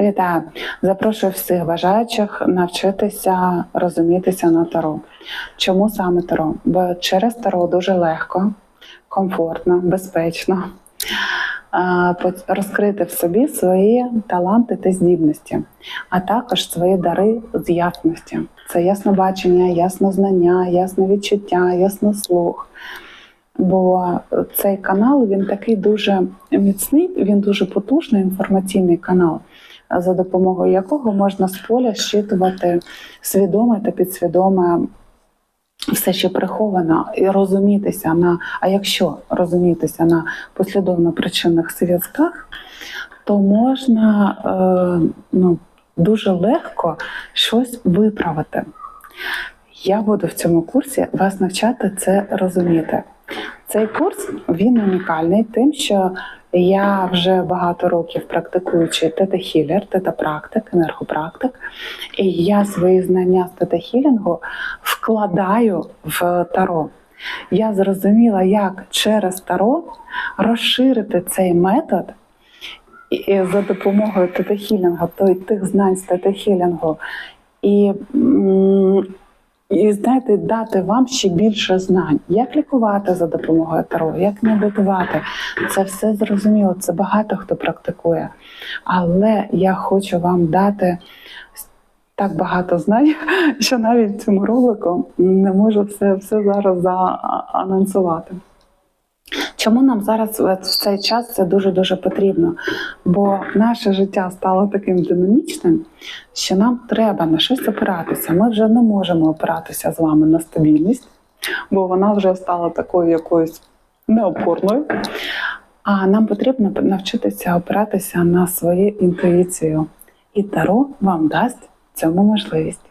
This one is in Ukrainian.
Вітаю! Запрошую всіх бажаючих навчитися розумітися на таро. Чому саме таро? Бо через таро дуже легко, комфортно, безпечно розкрити в собі свої таланти та здібності, а також свої дари з ясності. Це яснобачення, яснознання, ясне відчуття, яснослух. Бо цей канал він такий дуже міцний, він дуже потужний інформаційний канал, за допомогою якого можна з поля щитувати свідоме та підсвідоме все, що приховано, і розумітися на. А якщо розумітися на послідовно причинних зв'язках, то можна е, ну, дуже легко щось виправити. Я буду в цьому курсі вас навчати це розуміти. Цей курс він унікальний тим, що я вже багато років практикуючи тета-хілер, тета-практик, енергопрактик, і я свої знання з тета-хілінгу вкладаю в таро. Я зрозуміла, як через таро розширити цей метод і- за допомогою тета-хілінгу, тих знань з тета-хілінгу, і і знаєте, дати вам ще більше знань, як лікувати за допомогою таро, як медитувати. Це все зрозуміло. Це багато хто практикує. Але я хочу вам дати так багато знань, що навіть цьому ролику не можу все, все зараз заанонсувати. Чому нам зараз в цей час це дуже дуже потрібно? Бо наше життя стало таким динамічним, що нам треба на щось опиратися. Ми вже не можемо опиратися з вами на стабільність, бо вона вже стала такою якоюсь неопорною. А нам потрібно навчитися опиратися на свою інтуїцію. І Таро вам дасть цьому можливість.